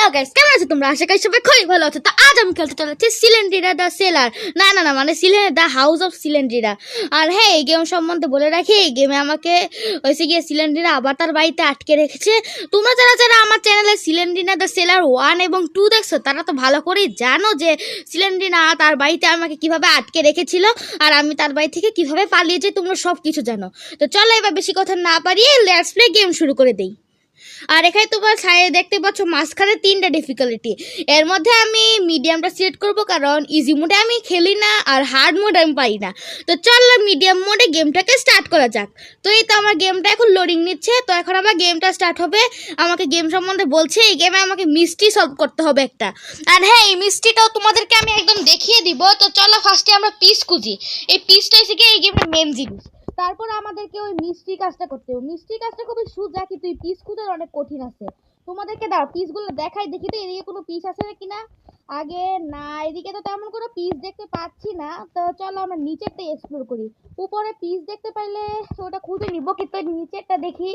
Hello guys কেমন আছো তোমরা? আশা করি সবাই খুবই ভালো আছো। তো আজ আমি খেলতে চলেছি সিলেন্ড্রিরা দ্য সেলার না না না মানে সিলেন্ডার দ্য হাউস অফ সিলেন্ড্রিরা আর হ্যাঁ এই গেম সম্বন্ধে বলে রাখি, এই গেমে আমাকে হয়েছে গিয়ে সিলেন্ড্রিরা আবার তার বাড়িতে আটকে রেখেছে। তোমরা যারা যারা আমার চ্যানেলে সিলেন্ড্রিনা দ্য সেলার ওয়ান এবং টু দেখছ, তারা তো ভালো করেই জানো যে সিলেন্ড্রিনা তার বাড়িতে আমাকে কীভাবে আটকে রেখেছিল আর আমি তার বাড়ি থেকে কীভাবে পালিয়েছি তোমরা সব কিছু জানো। তো চলো এবার বেশি কথা না পারিয়ে লেটস প্লে গেম শুরু করে দেই। আর এখানে তোমরা সাইডে দেখতে পাচ্ছ মাঝখানে তিনটা ডিফিকাল্টি এর মধ্যে আমি মিডিয়ামটা সিলেক্ট করব, কারণ ইজি মোডে আমি খেলি না আর হার্ড মোড আমি পাই না। তো চল মিডিয়াম মোডে গেমটাকে স্টার্ট করা যাক। তো এই তো আমার গেমটা এখন লোডিং নিচ্ছে, তো এখন আমার গেমটা স্টার্ট হবে। আমাকে গেম সম্বন্ধে বলছে, এই গেমে আমাকে মিস্ট্রি সলভ করতে হবে একটা। আর হ্যাঁ এই মিস্ট্রিটাও তোমাদেরকে আমি একদম দেখিয়ে দিব। তো চলো ফার্স্টে আমরা পিস খুঁজি। এই পিসটা এসে গিয়ে এই গেমের মেন জিনিস। তারপর আমাদেরকে ওই মিষ্টি কাজটা করতে হবে। মিষ্টি কাজটা খুবই সোজা, কিন্তু এই পিস খুঁজে অনেক কঠিন আছে। তোমাদেরকে দাও পিসগুলো দেখাই, দেখি তো এদিকে কোনো পিস আছে নাকি না? আগে না, এদিকে তো তেমন কোনো পিস দেখতে পাচ্ছি না। তো চলো আমরা নিচেরটা এক্সপ্লোর করি। উপরে পিস দেখতে পাইলে ওটা খুঁজে নিব, কিন্তু নিচেরটা দেখি।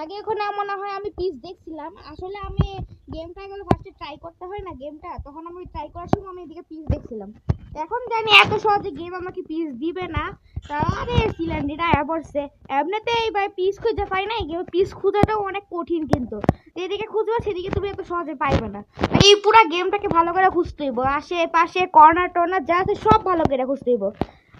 আগে ওখানে মনে হয় আমি পিস দেখছিলাম। আসলে আমি গেমটা গেলে ফার্স্টে ট্রাই করতে হয় না গেমটা তখন আমি ট্রাই করার সময় আমি এদিকে পিস দেখছিলাম। এখন জানি এত সহজে গেম আমাকে পিস দিবে না আরে সিলিন্ডারটা আয়া এমনিতে এইবার পিস খুঁজে পাই না এই পিস খোঁজাটাও অনেক কঠিন কিন্তু। এদিকে খুঁজবে সেদিকে তুমি এত সহজে পাইবে না। এই পুরো গেমটাকে ভালো করে খুঁজতে হইব। আশেপাশে কর্নার টর্নার যা আছে সব ভালো করে খুঁজতে হইব।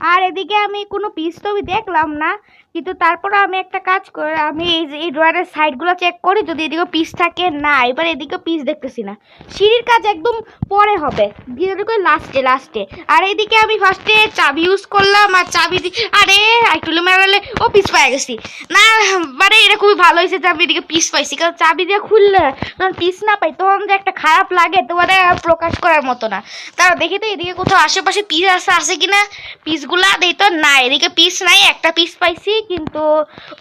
আর এদিকে আমি কোনো পিস তো আমি দেখলাম না কিন্তু তারপরে আমি একটা কাজ করে আমি এই যে, এই ড্রয়ারের সাইডগুলো চেক করি, যদি এদিকে পিস থাকে, না, এবার এদিকে পিস দেখতেছি না। সিঁড়ির কাজ একদম পরে হবে করে লাস্টে লাস্টে আর এদিকে আমি ফার্স্টে চাবি ইউজ করলাম, আর চাবি আরে আইটুলে মেরালে ও পিস পাই গেছি। না মানে এটা খুবই ভালো হয়েছে চাবি এদিকে পিস পাইছি, কারণ চাবি দিয়ে খুললে তখন পিস না পাই, তখন যে একটা খারাপ লাগে তোমার প্রকাশ করার মতো না। তারা দেখি তো এদিকে কোথাও আশেপাশে পিস আছে আছে কিনা? পিসগুলা দেই তো না এদিকে পিস নাই, একটা পিস পাইছি। কিন্তু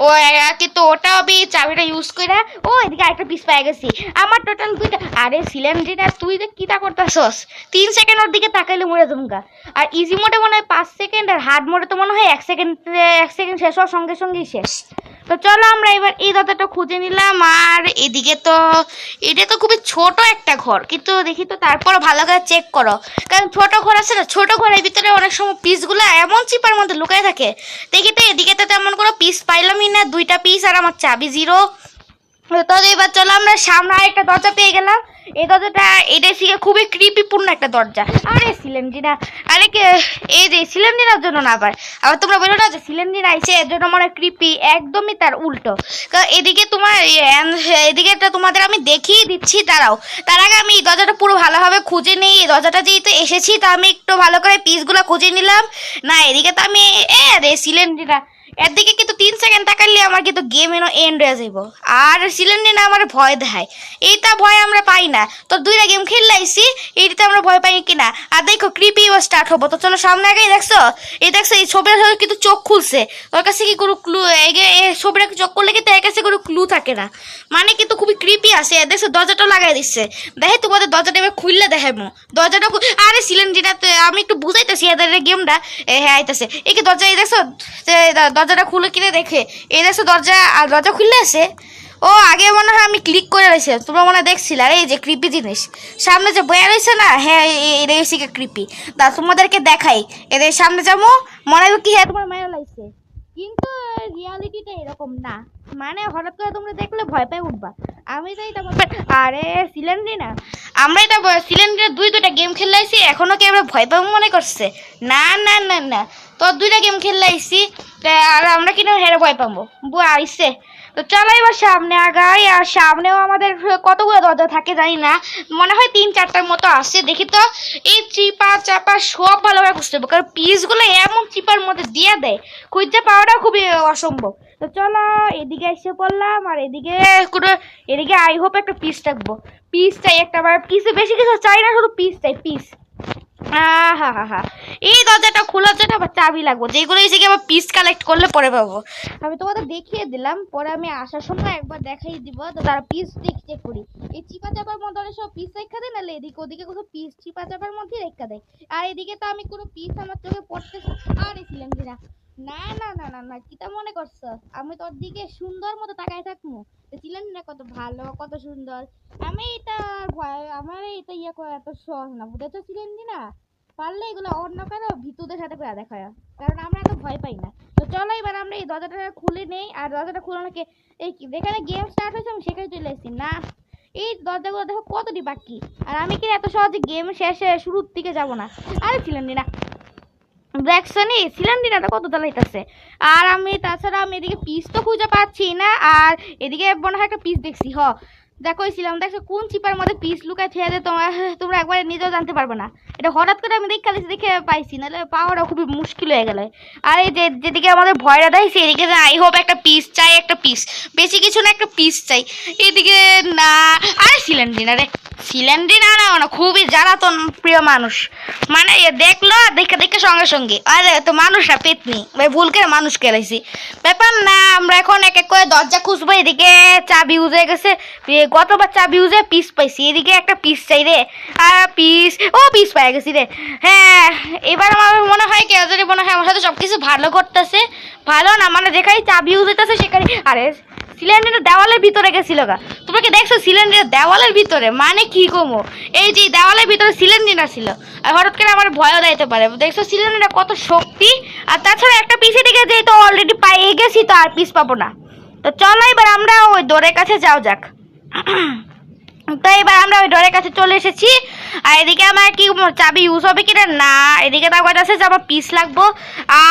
ও, কিন্তু ওটা আমি চাবিটা ইউজ করে ও, এদিকে আরেকটা পিস পেয়ে গেছি। আমার টোটাল দুইটা, আরে সিলিন্ডার তুই যে কিটা করতেছস? তিন সেকেন্ড ওর দিকে তাকাইলে মরে জমকা আর ইজি মোডে মনে হয় পাঁচ সেকেন্ড আর হার্ড মোডে তো মনে হয় এক সেকেন্ড এক সেকেন্ড শেষ হওয়ার সঙ্গে সঙ্গেই শেষ। তো চলো আমরা এবার এই দাদাটা খুঁজে নিলাম, আর এদিকে তো, এটা তো খুবই ছোট একটা ঘর, কিন্তু দেখি তো তারপরও ভালো করে চেক করো। কারণ ছোট ঘর আছে না, ছোট ঘরের ভিতরে অনেক সময় পিসগুলো এমন চিপার মধ্যে লুকায় থাকে। দেখি তো এদিকে তো তেমন কোনো পিস পাইলামই না, দুইটা পিস আর আমার চাবি জিরো তো এবার চলো আমরা সামনে একটা দরজা পেয়ে গেলাম। এই দরজাটা এটা ছিল খুবই ক্রিপিপূর্ণ একটা দরজা। আরে সিলেন্ডিনা আরে কে এই যে সিলেন্ডিনার জন্য না আবার আবার তোমরা বলো না যে সিলেন্ডিনা আইছে এর জন্য মনে ক্রিপি একদমই তার উল্টো। কারণ এদিকে তোমার এদিকে তোমাদের আমি দেখিয়ে দিচ্ছি, দাঁড়াও। তার আগে আমি এই দরজাটা পুরো ভালোভাবে খুঁজে নিই। এই দরজাটা যেহেতু এসেছি, তো আমি একটু ভালো করে পিসগুলো খুঁজে নিলাম। না, এদিকে তো আমি এ রে সিলেন্ডিনা এর দিকে কিন্তু তিন সেকেন্ড তাকালে আমার কিন্তু গেম এনো এন্ড হয়ে যাইব। আর সিলিন্ডার আমার ভয় দেখায়। এইটা ভয় আমরা পাই না। তো দুইটা গেম খেললাইছি এইটাতে আমরা ভয় পাই কিনা? আর দেখো ক্রিপি ও স্টার্ট হব। তো চলো সামনে আগে দেখছ? এই দেখছ, এই ছবিটা কিন্তু চোখ খুলছে। ওর কাছে কি কোনো ক্লু ছবিটা চোখ করলে কিন্তু এর কাছে কোনো ক্লু থাকে না। মানে কিন্তু খুবই ক্রিপি এ দেখছ দরজাটা লাগাই দিচ্ছে। দেখে তোমাদের দরজাটা এবার খুললে দেখাবো দরজাটা আরে সিলিন্ডারটা আমি একটু বুঝাইতেছি, এদের গেমটা হ্যাঁ আইতেছে। এই কি দরজা এই দেখছ দরজাটা খুলে কিনে দেখে। এই দেখছ দরজা, আর দরজা খুললে আছে? ও, আগে মনে হয় আমি ক্লিক করে রয়েছে। তোমরা মনে হয় দেখছিলে? এই যে ক্রিপি জিনিস। সামনে যে বয়া রয়েছে না? হ্যাঁ এটা হচ্ছে ক্রিপি তা তোমাদেরকে দেখাই। এদের সামনে যাব, মনে হয় কি হ্যাঁ তোমার মায়া লাগছে। কিন্তু রিয়ালিটিটা এরকম না। মানে হঠাৎ করে তোমরা দেখলে ভয় পেয়ে উঠবা। আমি তাই তো ভয় পাই- আরে সিলিন্ডার না। আমরা এটা সিলিন্ডার দুই দুটা গেম খেলাইছি এখনও কি আমরা ভয় পাবো মনে করছে? না না না না। তো দুইটা গেম খেলাইছি আর আমরা কিনা হেরে ভয় পাবো। বু আইসে তো চলো এবার সামনে আগাই, আর সামনেও আমাদের কতগুলো দরজা থাকে জানি না। মনে হয় তিন চারটার মতো আসছে দেখি তো, এই চিপা, চাপা সব ভালোভাবে খুঁজতে হবে, কারণ পিসগুলো এমন চিপার মধ্যে দিয়ে দেয়। খুঁজতে পাওয়াটা খুবই অসম্ভব। তো চলো, এদিকে এসে পড়লাম, আর এদিকে কোনো এদিকে আই হোপ একটা পিস থাকব পিস চাই একটা আমার পিসে বেশি কিছু চাই না, শুধু পিস চাই পিস হা হা হা এই দরজাটা খোলার জন্য আবার চাবি লাগবে। যেগুলো এসে আবার পিস কালেক্ট করলে পরে পাবো। আমি তোমাদের দেখিয়ে দিলাম, পরে আমি আসার সময় একবার দেখাই দিব। তো তারা পিস চেক করি। এই চিপা চাপার মধ্যে সব পিস রেখা দেয়, নাহলে এদিকে ওদিকে কোথাও পিস চিপা চাপার মধ্যে রেখা দেয়। আর এদিকে তো আমি কোনো পিস আমার চোখে পড়তে আর ছিলাম কিনা। না না না না না কিতা মনে করছ? আমি তোর দিকে সুন্দর মতো তাকায় থাকব। ছিলেন না কত ভালো, কত সুন্দর? আমি এটা ভয়, আমার এটা ইয়ে করা এত সহজ না, বুঝেছ ছিলেন না? পারলে এগুলো অন্য কারও ভিতুদের সাথে করে দেখা কারণ আমরা এত ভয় পাই না। তো চলো এবার আমরা এই দরজাটা খুলে নেই, আর দরজাটা খুলে নাকি এই যেখানে গেম স্টার্ট হয়েছে আমি সেখানে চলে এসেছি। না, এই দরজাগুলো দেখো কতটি বাকি, আর আমি কি এত সহজে গেম শেষে শুরুর দিকে যাব না? আরে ছিলেন না ব্র্যাকসনি সিলিন্ডিনাটা কত দাঁড়াইতেছে আর আমি তাছাড়া আমি এদিকে পিস তো খুঁজে পাচ্ছি না, আর এদিকে মনে হয় একটা পিস দেখছি, হ। দেখো দেখছ, কোন চিপার মধ্যে পিস লুকায় থেকে যায় তোমার? তোমরা একবার নিজেও জানতে পারবে না। এটা হঠাৎ করে আমি দেখে দেখে পাইছি, নাহলে পাওয়াটা খুবই মুশকিল হয়ে গেল। আর এই যে, যেদিকে আমাদের ভয়টা দেয় সেদিকে আই হোপ একটা পিস চাই, একটা পিস বেশি কিছু না, একটা পিস চাই। এদিকে না, আরে সিলিন্ডারে সিলিন্ডার না না না, খুবই জ্বালাতন প্রিয় মানুষ। মানে দেখল আর দেখে দেখে সঙ্গে সঙ্গে। আরে তো মানুষ না পেতনি। ভাই, ভুল করে মানুষ কেলাইছি ব্যাপার না, আমরা এখন এক এক করে দরজা খুঁজবো, এদিকে চাবি হয়ে গেছে গতবার চাবি ইউজ হয়ে পিস পাইছি? এদিকে একটা পিস চাই রে। আর পিস ও পিস পাই গেছি রে। হ্যাঁ এবার আমার মনে হয় কেউ যদি মনে হয় আমার সাথে সব কিছু ভালো করতেছে, ভালো না মানে যেখানে চাবি ইউজ হইতেছে সেখানে আরে সিলিন্ডারটা দেওয়ালের ভিতরে গেছিল গা। তোমরা কি দেখছ সিলিন্ডারের দেওয়ালের ভিতরে? মানে কি কমো? এই যে দেওয়ালের ভিতরে সিলিন্ডার ছিল। আর হঠাৎ করে আমার ভয়ও দিতে পারে। দেখছ সিলিন্ডারটা কত শক্তি? আর তাছাড়া একটা পিসে দিকে যেহেতু অলরেডি পাইয়ে গেছি, তো আর পিস পাবো না। তো চলো এবার আমরা ওই দোরের কাছে যাও যাক। তো এবার আমরা ওই ডোরের কাছে চলে এসেছি। আর এদিকে আমার কি চাবি ইউজ হবে কিনা? না, এদিকে তার কথা আছে যে আমার পিস লাগবো।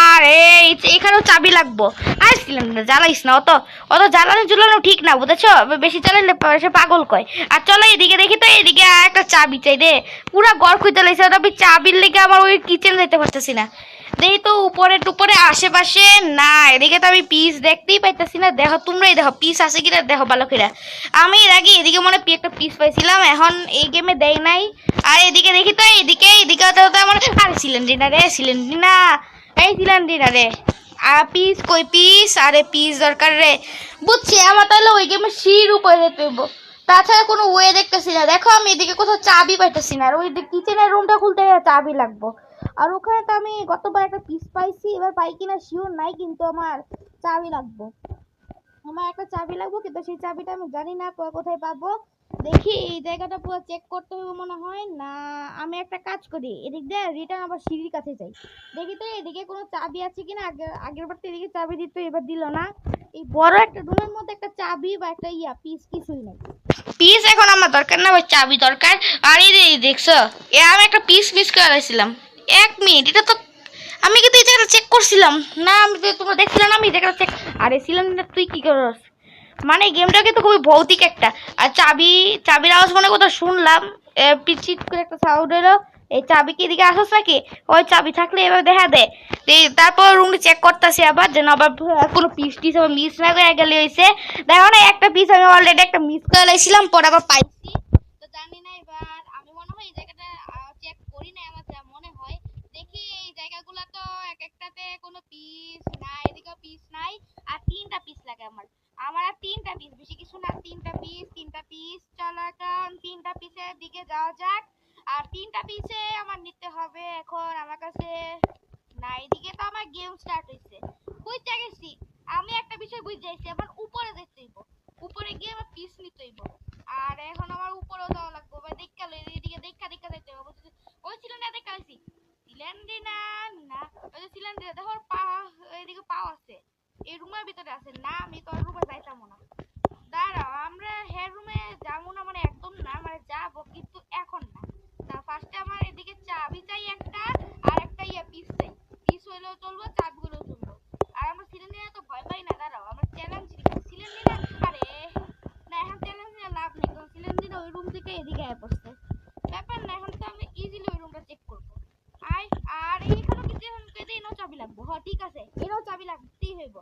আর এই এখানেও চাবি লাগবো। আর সিলিন্ডার জ্বালাইস না অত। অত জ্বালানো জ্বালানো ঠিক না, বুঝেছ? বেশি জ্বালালে সে পাগল কয়। আর চলো এদিকে দেখি তো, এদিকে একটা চাবি চাই রে পুরা গড় খুঁজতে লাগছে তবে চাবির লেগে আমার ওই কিচেন যেতে পারতেছি না। দেখি তো উপরে টুপরে আশেপাশে না এদিকে তো আমি পিস দেখতেই পাইতেছি না। দেখো, তোমরাই দেখো পিস আছে কিনা দেখো ভালো আমি এর আগে এদিকে মনে হয় একটা পিস পাইছিলাম, এখন এই গেমে দেয় নাই। আর এদিকে দেখি তো এদিকে এদিকে তো আমার আরে সিলিন্ডার রে সিলিন্ডার এই সিলিন্ডার রে। আর পিস কই পিস আরে পিস দরকার রে। বুঝছি, আমার তাহলে ওই গেমে শির উপরে হইব। তাছাড়া কোনো ওয়ে দেখতেছি না। দেখো, আমি এদিকে কোথাও চাবি পাইতেছি না। আর ওই কিচেনের রুমটা খুলতে চাবি লাগবো। আর ওখানে তো আমি গতবার একটা পিস পাইছি, এবার পাই কিনা শিওর নাই, কিন্তু আমার চাবি লাগবো। আমার একটা চাবি লাগবো, কিন্তু সেই চাবিটা আমি জানি না কোথায় পাবো। দেখি, এই জায়গাটা পুরো চেক করতে হবে মনে হয়। না, আমি একটা কাজ করি, এদিক দিয়ে রিটার্ন আবার সিঁড়ির কাছে যাই। দেখি তো, এদিকে কোনো চাবি আছে কিনা? আগে আগের বার তো এদিকে চাবি দিত, এবার দিল না। এই বড় একটা রুমের মধ্যে একটা চাবি বা একটা ইয়া পিস কিছুই নেই। পিস এখন আমার দরকার না চাবি দরকার। আর এই দেখছ, এ আমি একটা পিস মিস করে এক মিনিট, এটা তো আমি কিন্তু এই জায়গাটা চেক করছিলাম। না, আমি তো তোমরা দেখছিলাম না, আমি এই জায়গাটা চেক আরে সিলিন্ডার তুই কি করস? মানে গেমটা কিন্তু খুবই ভৌতিক একটা। আর চাবি, চাবির আওয়াজ মনে কোথাও শুনলাম পিচিট করে একটা সাউন্ড এলো। এই চাবি কি এদিকে আসস নাকি? ওই চাবি থাকলে এবার দেখা দেয় তারপর রুমটি চেক করতেছি আবার, যেন আবার কোনো পিস টিস আবার মিস না করে গেলে হয়েছে দেখো না একটা পিস আমি অলরেডি একটা মিস করে লাইছিলাম, পরে আবার পাইছি। তো জানি না এবার, আমি মনে হয় এই জায়গাটা চেক করি না আমার মনে জায়গাগুলো তো এক একটাতে কোনো পিস নাই, এদিকেও পিস নাই, আর তিনটা পিস লাগে আমার। আমার আর তিনটা পিস বেশি কিছু না, তিনটা পিস তিনটা পিস চলো এখন তিনটা পিসের দিকে যাওয়া যাক। আর তিনটা পিসে আমার নিতে হবে এখন, আমার কাছে না এদিকে তো আমার গেম স্টার্ট হয়েছে বুঝতে গেছি, আমি একটা বিষয় বুঝতে গেছি আমার উপরে যেতে হইব। উপরে গিয়ে আমার পিস নিতে হইব। আর এখন আমার উপরেও যাওয়া লাগবে বা দেখা এদিকে দেখা দেখা হবে? ওই ছিল না, দেখা হয়েছি সিলিন্ডার না? না, ওই যে সিলিন্ডার দেখো পা, এদিকে পাও আছে। এই রুমের ভিতরে আছে। না, আমি তো রুমে যাইতাম না। দাঁড়াও, আমরা হেয়ার রুমে যাব না মানে একদম না মানে যাব কিন্তু এখন না। তা ফার্স্টে আমার এদিকে চাবি চাই একটা আর একটা ইয়ে পিস চাই পিস হইলেও চলবো চাবি হইলেও চলবো আর আমরা সিলিন্ডারে তো ভয় পাই না দাঁড়াও আমরা চ্যালেঞ্জ সিলিন্ডার আরে না এখন চ্যালেঞ্জ নিয়ে লাভ নেই কারণ সিলিন্ডার ওই রুম থেকে এদিকে আয় পড়ছে ব্যাপার না এখন তো আমি ইজিলি ওই রুমটা চেক করব আয় আর এইখানে কিন্তু এখন কেটে এনেও চাবি লাগবো হ্যাঁ ঠিক আছে এনেও চাবি লাগতেই হইব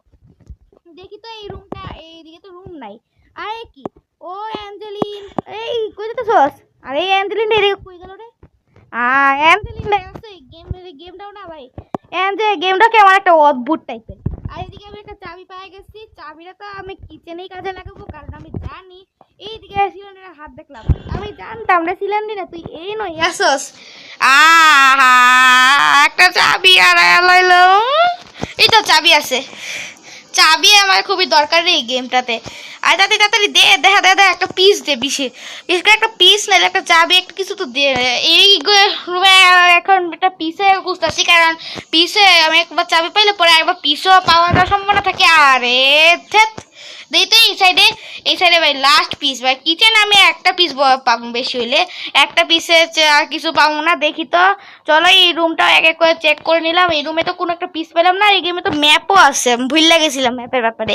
দেখি তো এই রুমটা এইদিকে তো রুম নাই আরে কি ও অ্যাঞ্জেলিন এই কই যেতেছস আরে এই অ্যাঞ্জেলিন এদিকে কই গেল রে আ অ্যাঞ্জেলিন লাই আছে গেম গেমটাও না ভাই অ্যাঞ্জে গেমটা কেমন একটা অদ্ভুত টাইপের। আর এদিকে আমি একটা চাবি পেয়ে গেছি। চাবিটা তো আমি কিচেনেই কাজে লাগাবো, কারণ আমি জানি এইদিকে সিলিন্ডারের হাত দেখলাম আমি জানতাম রে সিলিন্ডারে, তুই এই নই আসস। একটা চাবি আর লইলাম এই তো চাবি আছে। চাবি আমার খুবই দরকার এই গেমটাতে। আর দাদি তাড়াতাড়ি দে, দেখা দে দে একটা পিস দে বিশে বিশেষ করে একটা পিস না, একটা চাবি, একটা কিছু তো দে। এই রুমে এখন একটা পিসে খুঁজতেছি কারণ পিসে আমি একবার চাবি পাইলে পরে একবার পিসও পাওয়ার সম্ভাবনা থাকে। আরে থেত দেই এই সাইডে এই সাইডে ভাই লাস্ট পিস ভাই। কিচেন আমি একটা পিস পাবো বেশি হইলে। একটা পিসে আর কিছু পাবো না, দেখি তো। চলো এই রুমটাও এক এক করে চেক করে নিলাম। এই রুমে তো কোনো একটা পিস পেলাম না এই গেমে তো ম্যাপও আছে। আমি ভুলে গেছিলাম ম্যাপের ব্যাপারে।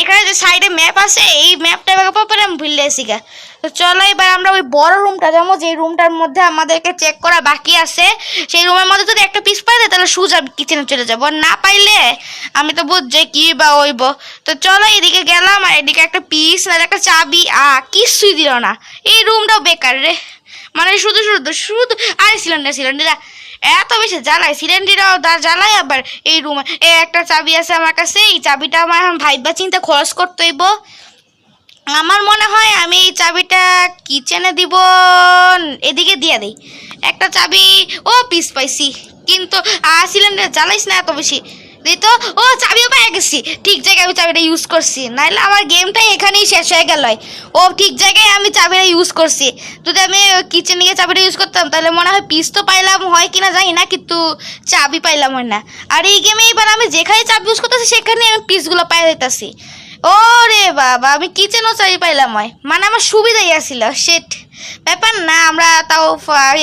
এখানে যে সাইডে ম্যাপ আছে, এই ম্যাপটার ব্যাপারে আমি ভুলে গেছি গা। তো চলো এবার আমরা ওই বড় রুমটা যাব যে রুমটার মধ্যে আমাদেরকে চেক করা বাকি আছে। সেই রুমের মধ্যে যদি একটা পিস পাই তাহলে সুজা কিচেনে চলে যাব। না পাইলে, আমি তো বুঝছি কি বা হইব। তো চলো এদিকে গেলাম। আর এদিকে একটা পিস না, একটা চাবি। আ, কিছুই দিল না। এই রুমটাও বেকার রে। মানে শুধু শুধু শুধু, আরে সিলিন্ডার সিলিন্ডার এত বেশি জ্বালায়। সিলিন্ডারও জ্বালায় আবার এই রুমে এ। একটা চাবি আছে আমার কাছে। এই চাবিটা আমার এখন ভাইবা চিন্তা খরচ করতে হইব। আমার মনে হয় আমি এই চাবিটা কিচেনে দিব, এদিকে দিয়ে দিই। একটা চাবি, ও পিস পাইছি। কিন্তু সিলিন্ডার জ্বালাইস না এত বেশি। দিই তো, ও চাবিও পেয়ে গেছি। ঠিক জায়গায় আমি চাবিটা ইউজ করছি। নাহলে আমার গেমটাই এখানেই শেষ হয়ে গেল। ও ঠিক জায়গায় আমি চাবিটা ইউজ করছি। যদি আমি কিচেনে গিয়ে চাবিটা ইউজ করতাম, তাহলে মনে হয় পিস তো পাইলাম, হয় কিনা জানি না, কিন্তু চাবি পাইলাম হয় না। আর এই গেমে এবার আমি যেখানে চাবি ইউজ করতেছি সেখানে আমি পিসগুলো পাই দিতেছি। ওরে বাবা, আমি কিচেনও চাই পাইলাম হয়। মানে আমার সুবিধাই আসছিল সেট ব্যাপার না, আমরা তাও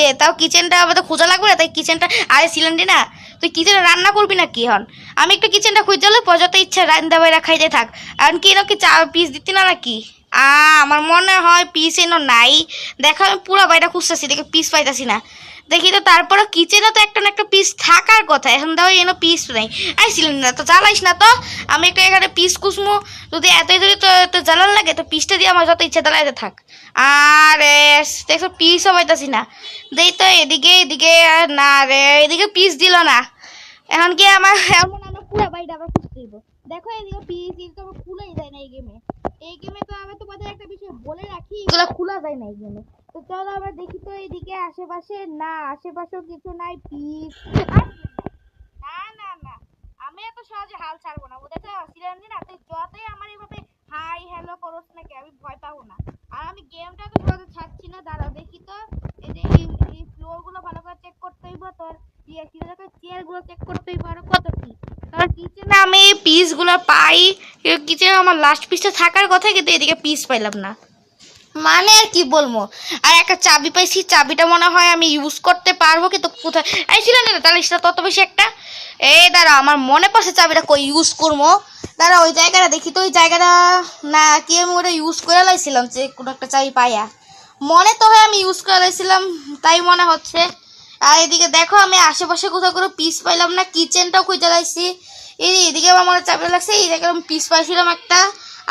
ইয়ে তাও কিচেনটা আমাদের খোঁজা লাগবে না, তাই কিচেনটা আরে সিলিন্ডার না। তুই কিচেনে রান্না করবি না কি হন আমি একটু কিচেনটা খুঁজে দিলে পর্যন্ত ইচ্ছা রান্না বাইরা খাইতে থাক। আর কি নাকি চা পিস দিতি না নাকি? আ, আমার মনে হয় পিস এনো নাই। দেখা, আমি পুরো বাইরা খুঁজতেছি, দেখে পিস পাইতাছি না। দেখি তো তারপরে কিচেনে তো একটা না একটা পিস থাকার কথা। এখন দাও এনো পিস নাই। আই সিলিন্ডার তো, জ্বালাইস না তো। আমি একটা এখানে পিস কুসমু যদি এতই যদি তো জ্বালান লাগে, তো পিসটা দিয়ে আমার যত ইচ্ছা জ্বালাইতে থাক। আর দেখো পিসও পাইতাছি না। দেই তো, এদিকে এদিকে না রে, এদিকে পিস দিল না। এখন কি আমার, এমন পুরো বাড়িটা আবার খুঁজতে দিব দেখো এদিকে পিস, এদিকে আমার খুলাই যায় না এই গেমে এই গেমে তো আমি তোমাদের একটা বিষয় বলে রাখি, এগুলো খোলা যায় না এই গেমে তো চলো আবার দেখি তো এইদিকে আশেপাশে, না, আশেপাশেও কিছু নাই, পিস। না না না। আমি এত সহজে হাল ছাড়বো না, বুঝেছ? সিলিন্ডার না, তুই যতই আমার এইভাবে হাই, হ্যালো করোস নাকি আমি ভয় পাবো না। আর আমি গেমটা তো সহজে ছাড়ছি না, দাঁড়াও দেখি তো। এই যে এই ফ্লোরগুলো ভালো করে চেক করতে হইব তোর। ইয়ে কি বলে চেয়ারগুলো চেক করতে হইব কত কি কারণ কিচেনে আমি পিসগুলো পাই কিচেনে আমার লাস্ট পিসটা থাকার কথা, কিন্তু এদিকে পিস পাইলাম না। মানে আর কি বলব? আর একটা চাবি পাইছি, চাবিটা মনে হয় আমি ইউজ করতে পারব, কিন্তু কোথায়? এই ছিল না, তাহলে সেটা তত বেশি একটা। এই দাঁড়া আমার মনে পড়ছে চাবিটা কই ইউজ করব। দাঁড়া ওই জায়গাটা দেখি তো, ওই জায়গাটা না, কি আমি ওটা ইউজ করে লাইছিলাম যে কোনো একটা চাবি পাইয়া। মনে তো হয় আমি ইউজ করে লাইছিলাম, তাই মনে হচ্ছে। আর এদিকে দেখো, আমি আশেপাশে কোথাও কোনো পিস পাইলাম না কিচেনটাও খুঁজে লাইছি এই এদিকে আমার চাবি লাগছে, এই জায়গায় আমি পিস পাইছিলাম একটা।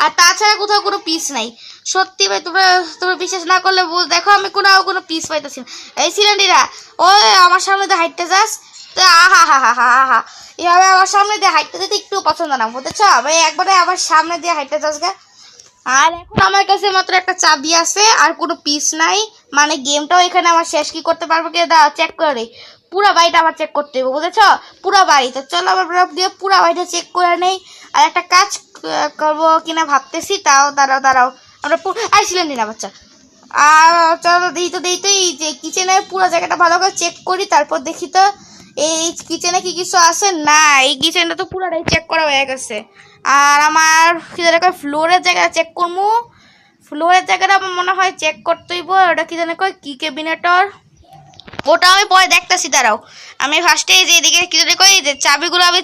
আর তাছাড়া কোথাও কোনো পিস নাই। সত্যি ভাই, তোমরা তোমরা বিশ্বাস না করলে দেখো, আমি কোনো কোনো পিস পাইতেছি এই সিলিন্ডিরা ওই আমার সামনে দিয়ে হাইটতে যাস। তো, আহা, হা হা হা হা এভাবে আমার সামনে দিয়ে হাইটতে যেতে একটু পছন্দ না, বুঝেছ? ভাই, একবারে আমার সামনে দিয়ে হাইটতে যাস গা। আর এখন আমার কাছে মাত্র একটা চাবি আছে, আর কোনো পিস নাই। মানে গেমটাও এখানে আমার শেষ কি করতে পারব কি? দা চেক করে পুরো বাড়িটা আবার চেক করতে হবে, বুঝেছ? পুরো বাড়ি। তো চলো আবার ব্লগ দিয়ে পুরো বাড়িটা চেক করে নেই। আর একটা কাজ করব কিনা ভাবতেছি, তাও দাঁড়াও দাঁড়াও। আমরা আইছিলেন দিনা বাচ্চা। আর চলো দিই তো দিই তো, এই যে কিচেনের পুরো জায়গাটা ভালো করে চেক করি, তারপর দেখি তো, এই কিচেনে কি কিছু আছে? না, এই কিচেনটা তো পুরোটাই চেক করা হয়ে গেছে। আর আমার কি যেন কয় ফ্লোরের জায়গাটা চেক করব ফ্লোরের জায়গাটা আমার মনে হয় চেক করতেইব ওটা কি যেন কয়, কি ক্যাবিনেটর ওটা আমি পরে দেখতাছি, দাঁড়াও। আমি ফার্স্টে যে এদিকে কি কই যে চাবিগুলো আমি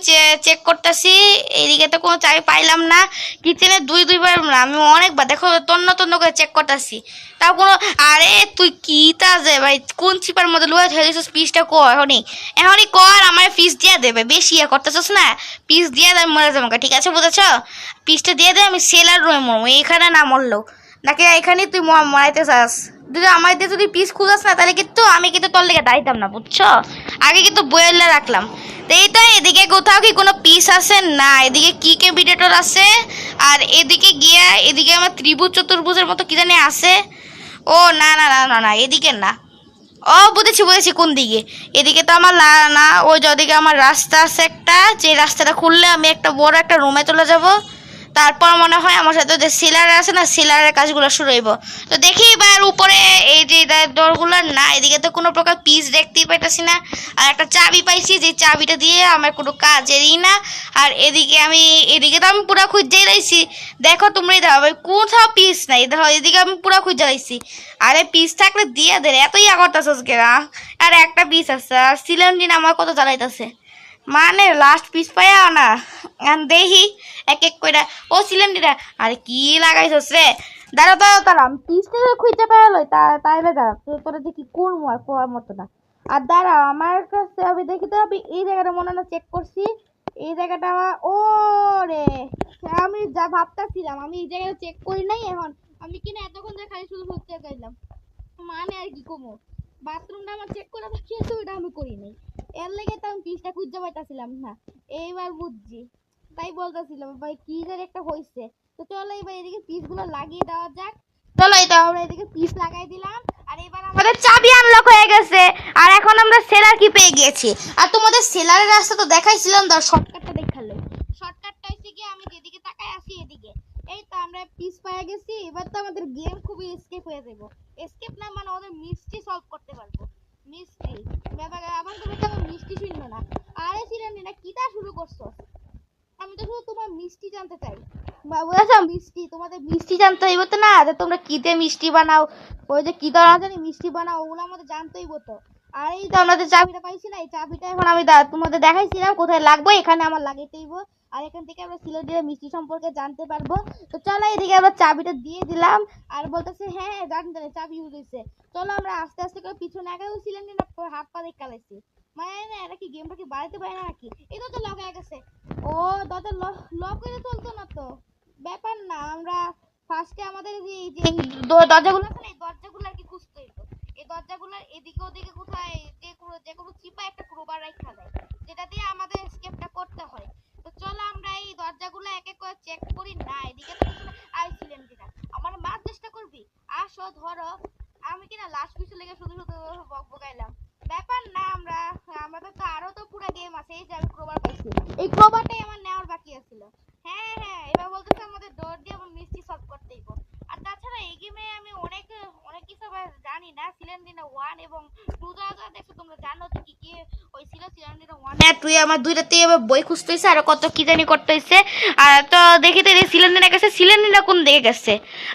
চেক করতেছি এইদিকে তো কোনো চাবি পাইলাম না। কিচেনে দুই, দুইবার না আমি অনেকবার, দেখো, তন্ন তন্ন করে চেক করতেছি। তাও কোনো, আরে তুই কি তা যে, ভাই, কোন চিপার মধ্যে লুয়ে দিছিস পিসটা কর এখনই। এখনই কর, আমার পিস দিয়ে দেবে, বেশি ইয়ে করতেছিস না। পিস দিয়ে দেবে মরে যাব, ঠিক আছে, বুঝেছ? পিসটা দিয়ে দে, আমি সেলার রুমে মরবো, এইখানে না মরলো নাকি এখানে তুই মরাইতে চাস? যদি আমার দিয়ে যদি পিস খুঁজাস না, তাহলে কিন্তু আমি কিন্তু তোর লেগে দাঁড়িতাম না, বুঝছ? আগে কিন্তু বইয়েলে রাখলাম। তো এই তো, এদিকে কোথাও কি কোনো পিস আছে না, এদিকে কি ক্যাবিনেটর আছে আর এদিকে গিয়া, এদিকে আমার ত্রিভুজ চতুর্ভুজের মতো কি জানি আছে ও, না না না না না, এদিকে না। ও, বুঝেছি বুঝেছি, কোন দিকে? এদিকে তো আমার না ওই যে ওদিকে আমার রাস্তা আছে একটা, যে রাস্তাটা খুললে আমি একটা বড় একটা রুমে চলে যাব। তারপর মনে হয় আমার সাথে যে সিলার আছে না, সিলারের কাজগুলো শুরু হইব। তো দেখি এবার উপরে এই যে ডোরগুলো না, এদিকে তো কোনো প্রকার পিস দেখতেই পাইতেছি না। আর একটা চাবি পাইছি, যে চাবিটা দিয়ে আমার কোনো কাজেরই না। আর এদিকে আমি, এদিকে তো আমি পুরা খুঁজে রাইছি। দেখো তোমরাই দেখো ভাই কোথাও পিস নাই। দেখো এদিকে আমি পুরা খুঁজে রাইছি। আরে পিস থাকলে দিয়ে দে এত ইয়া করতেছস কেনা আর একটা পিস আছে, আর সিলিন্ডিন আমার কত জ্বালাইতেছে। মানে লাস্ট পিস পাইয়াও না। দেখি এক এক করে ও সিলিন্ডিরা আরে, কি লাগাইছস রে? দাঁড়া দাঁড়া দাঁড়া, আমি পিসটা খুঁজতে পারল তা, তাইলে দাঁড়া, তোর কি করব আর কোয়ার মতো না। আর দাঁড়া, আমার কাছে আমি দেখি তো, আমি এই জায়গাটা মনে হয় চেক করছি। এই জায়গাটা আমার ও রে আমি যা ভাবতেছিলাম, আমি এই জায়গাটা চেক করি নাই এখন। আমি কিনা এতক্ষণ ধরে খালি শুধু খুঁজতে চাইলাম। মানে আর কি কমো? বাথরুমটা আমার চেক করা বাকি আছে ওটা আমি করি নাই। এর লেগে তো আমি পিসটা খুঁজতে পাইতাছিলাম না। এইবার বুঝছি। তাই বলতেছিলাম, ভাই, কি যেন একটা হয়েছে তো চলো এবার এদিকে পিসগুলো লাগিয়ে দেওয়া যাক। চলো এটা আমরা এদিকে পিস লাগাই দিলাম। আর এবার আমাদের চাবি আনলক হয়ে গেছে। আর এখন আমরা সেলার কি পেয়ে গিয়েছি? আর তোমাদের সেলারের রাস্তা তো দেখাইছিলাম ধর শর্টকাটটা দেখাল। শর্টকাটটা হচ্ছে গিয়ে আমি যেদিকে তাকাই আসি এদিকে। এই তো আমরা পিস পেয়ে গেছি, এবার তো আমাদের গেম খুবই এসকেপ হয়ে যাব এসকেপ না মানে ওদের মিস্ট্রি সলভ করতে পারব। মিস্ট্রি ব্যাপার, আমার তো বেটা মিষ্টি শুনল না। আরে সিরানি না কিটা শুরু করছ? আমি তো শুধু তোমার মিষ্টি জানতে চাই। বুঝেছ? মিষ্টি তোমাদের মিষ্টি জানতে হইব তো না? যে তোমরা কিতে মিষ্টি বানাও? ওই যে কি জানি মিষ্টি বানাও, ওগুলো আমাদের জানতে হইব তো। আর এই তো আমরা যে চাবিটা পাইছি না, এই চাবিটা এখন আমি তোমাদের দেখাইছিলাম, কোথায় লাগবে, এখানে আমার লাগাইতে হইব আর এখান থেকে আমরা সিলেটের মিষ্টি সম্পর্কে জানতে পারব। তো চলো এদিকে আবার চাবিটা দিয়ে দিলাম। আর বলতেছে হ্যাঁ হ্যাঁ জানতে চাবি ইউজ হয়েছে। চলো আমরা আস্তে আস্তে করে পিছনে আগে সিলিন্ডার হাত পা দিয়ে কালাইছি মানে না এটা কি গেমটা কি বাড়াইতে পারে না নাকি? এটা তো লক গেছে। ও, দরজা লক করে চলতো না তো? ব্যাপার না, আমরা ফার্স্টে আমাদের এই যে দরজাগুলো আছে না, এই দরজাগুলো আর কি খুঁজতে হইতো। এই দরজাগুলোর এদিকে ওদিকে কোথায়? যে কোনো যে কোনো চিপা একটা ক্রোবার রাখা যায়, যেটা দিয়ে আমাদের স্কেপটা করতে হয়। তো চলো আমরা এই দরজাগুলো এক এক করে চেক করি। না, এদিকে তো কিছু। আর সিলিন্ডার আমার মার চেষ্টা করবি? আসো, ধরো। আমি কিনা লাস্ট পিছু লেগে শুধু শুধু বক বকাইলাম। ব্যাপার না আমরা, আমাদের তো আরও তো পুরো গেম আছে। এই যে আমি ক্রোবার পাইছি এই ক্রোবারটাই আমার নেওয়ার বাকি আছিল। হ্যাঁ হ্যাঁ এবার বলতেছে আমাদের ডোর দিয়ে আমার মিষ্টি সলভ করতেই আর তাছাড়া এই গেমে আমি অনেক কিছু আবার জানি না সিলিন্ডিনা ওয়ান এবং টু যা যা দেখছ তোমরা জানো তো কি কি হয়েছিল সিলিন্ডিনা ওয়ান হ্যাঁ তুই আমার বই খুঁজতেছে, আর কত কি জানি করতেছে। আর তো দেখি তো এই সিলিন্ডিনা গেছে সিলিন্ডিনা কোন দিকে গেছে?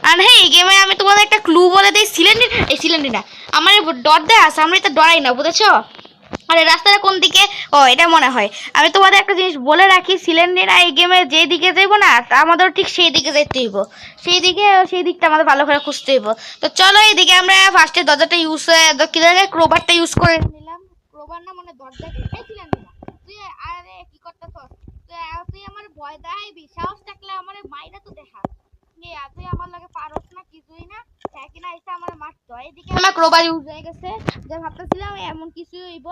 আর হ্যাঁ এই গেমে আমি তোমাদের একটা ক্লু বলে দিই সিলিন্ডিন এই সিলিন্ডিনা আমার ডর দেয় আছে আমি তো ডরাই না, বুঝেছ? আরে রাস্তাটা কোন দিকে? ও, এটা মনে হয়। আমি তোমাদের একটা জিনিস বলে রাখি, সিলিন্ডার এই গেমে যে দিকে যাইবো না আমাদের ঠিক সেই দিকে যেতে হইব। সেই দিকে, সেই দিকটা আমাদের ভালো করে খুঁজতে হইব। তো চলো এইদিকে আমরা ফার্স্টে দরজাটা ইউজ কি ক্রোবারটা ইউজ করে নিলাম। ক্রোবার না মানে দরজা সিলিন্ডার তুই আরে, কি করতেছস? তুই আমার ভয় দেখাইবি, সাহস থাকলে আমার মাইরা তো দেখা তুই আমার লাগে পারস না, কিছুই না। হ্যাঁ কিনা এসে আমার মারতো এদিকে আমার ক্রোবার ইউজ হয়ে গেছে। যে ভাবতেছিলাম এমন কিছু হইব।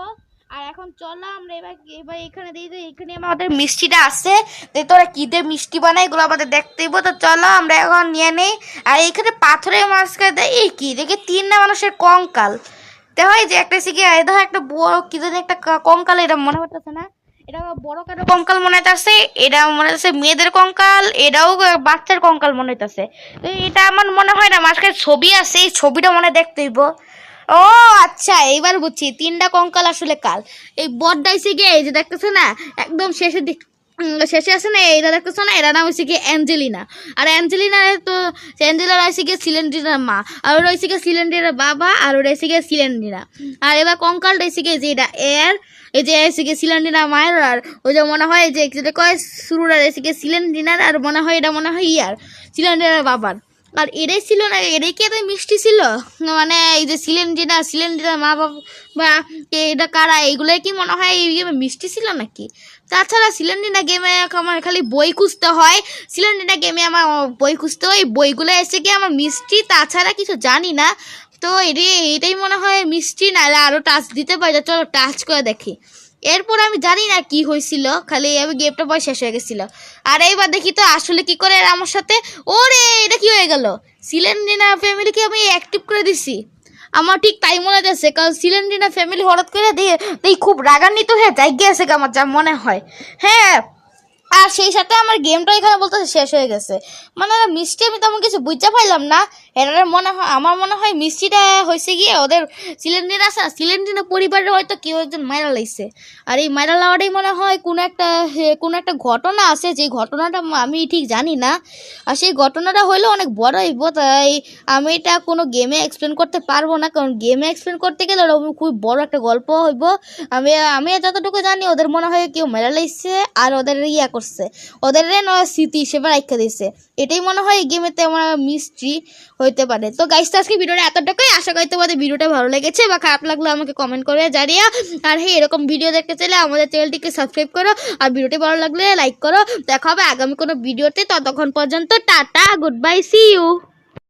আর এখন চলো আমরা এবার এবার এখানে দিয়ে যে, এখানে আমাদের মিষ্টিটা আছে। তোরা কি দিয়ে মিষ্টি বানাই, এগুলো আমাদের দেখতে হইব। তো, চলো আমরা এখন নিয়ে নেই। আর এখানে পাথরের মাঝখানে এই কি? দেখে তিনটা মানুষের কঙ্কাল। দেখো, এই যে একটা সিকে দেখো, একটা বড়, কি জানি একটা কঙ্কাল, এটা মনে হচ্ছে না। এটা বড় কারও কঙ্কাল মনে হইতাছে এটা মনে হচ্ছে মেয়েদের কঙ্কাল, এটাও বাচ্চার কঙ্কাল মনে হইতাছে। এটা আমার মনে হয় না, মাঝখানে ছবি আছে, এই ছবিটা মনে দেখতে হইব। ও আচ্ছা এইবার বুঝছি, তিনটা কঙ্কাল আসলে কাল এই বড্ডাইছে গিয়ে এই যে দেখতেছে না, একদম শেষের দিক শেষে আছে না এটা দেখতেছো না, এরা নাম হয়েছে কি অ্যাঞ্জেলিনা। আর অ্যাঞ্জেলিনা তো, অ্যাঞ্জেলা রয়েছে গিয়ে সিলিন্ডারের মা, আর ওরা হয়েছে গিয়ে সিলিন্ডারের বাবা, আর ওরা হয়েছে গিয়ে সিলিন্ডিনা আর এবার কঙ্কালটা হয়েছে গিয়ে যে এটা এর, এই যে এসে গিয়ে সিলিন্ডিনা মায়ের, আর ওই যে মনে হয় যে যেটা কয়, শুরুটা এসে গিয়ে সিলিন্ডিনার আর মনে হয় এটা মনে হয় ইয়ার সিলিন্ডারের বাবার। আর এটাই ছিল না, এটাই কি এত মিষ্টি ছিল? মানে এই যে সিলিন্ডিনা সিলিন্ডিনা মা বাবা, বা এটা কারা এইগুলোই কি মনে হয় এই মিষ্টি ছিল নাকি? তাছাড়া সিলিন্ডিনা গেমে আমার খালি বই খুঁজতে হয়। সিলিন্ডিনা গেমে আমার বই খুঁজতে হয়, বইগুলো এসে গিয়ে আমার মিষ্টি? তাছাড়া কিছু জানি না। তো এটাই এটাই মনে হয় মিষ্টি, নাহলে আরও টাচ দিতে পারি। চলো টাচ করে দেখি। এরপর আমি জানি না কি হয়েছিল, খালি আমি গেমটা বয় শেষ হয়ে গেছিল। আর এইবার দেখি তো আসলে কি করে আমার সাথে? ওরে, এটা কি হয়ে গেল? সিলেন্ডিনা ফ্যামিলিকে আমি অ্যাক্টিভ করে দিছি। আমার ঠিক তাই মনে হচ্ছে কারণ সিলেন্ডিনা ফ্যামিলি হঠাৎ করে দিয়ে তাই খুব রাগান্বিত হয়ে যাই গেছে আমার যা মনে হয়। হ্যাঁ আর সেই সাথে আমার গেমটা এখানে বলতে শেষ হয়ে গেছে। মানে মিষ্টি আমি তেমন কিছু বুঝতে পারলাম না। এটার মনে হয়, আমার মনে হয় মিষ্টিটা হয়েছে গিয়ে ওদের সিলিন্ডার আছে না সিলিন্ডার পরিবারের হয়তো কেউ একজন মাইরা লাগছে আর এই মাইরা লাওয়াটাই মনে হয় কোনো একটা কোনো একটা ঘটনা আছে, যে ঘটনাটা আমি ঠিক জানি না। আর সেই ঘটনাটা হইলে অনেক বড় হইব তাই আমি এটা কোনো গেমে এক্সপ্লেন করতে পারব না, কারণ গেমে এক্সপ্লেন করতে গেলে ওরকম খুব বড় একটা গল্প হইব। আমি আমি যতটুকু জানি, ওদের মনে হয় কেউ মেরা লাইছে আর ওদের ইয়া করছে। ওদের স্মৃতি হিসেবে রাখা দিয়েছে এটাই মনে হয় এই গেমেতে আমার মিস্ট্রি হইতে পারে। তো গাইস আজকে ভিডিওটা এতটুকুই। আশা করি তোমাদের ভিডিওটা ভালো লেগেছে বা খারাপ লাগল আমাকে কমেন্ট করে জানিও। আর হ্যাঁ এরকম ভিডিও দেখতে চাইলে আমাদের চ্যানেলটিকে সাবস্ক্রাইব করো। আর ভিডিওটি ভালো লাগলে লাইক করো। দেখা হবে আগামী কোনো ভিডিওতে ততক্ষণ পর্যন্ত tata good bye see you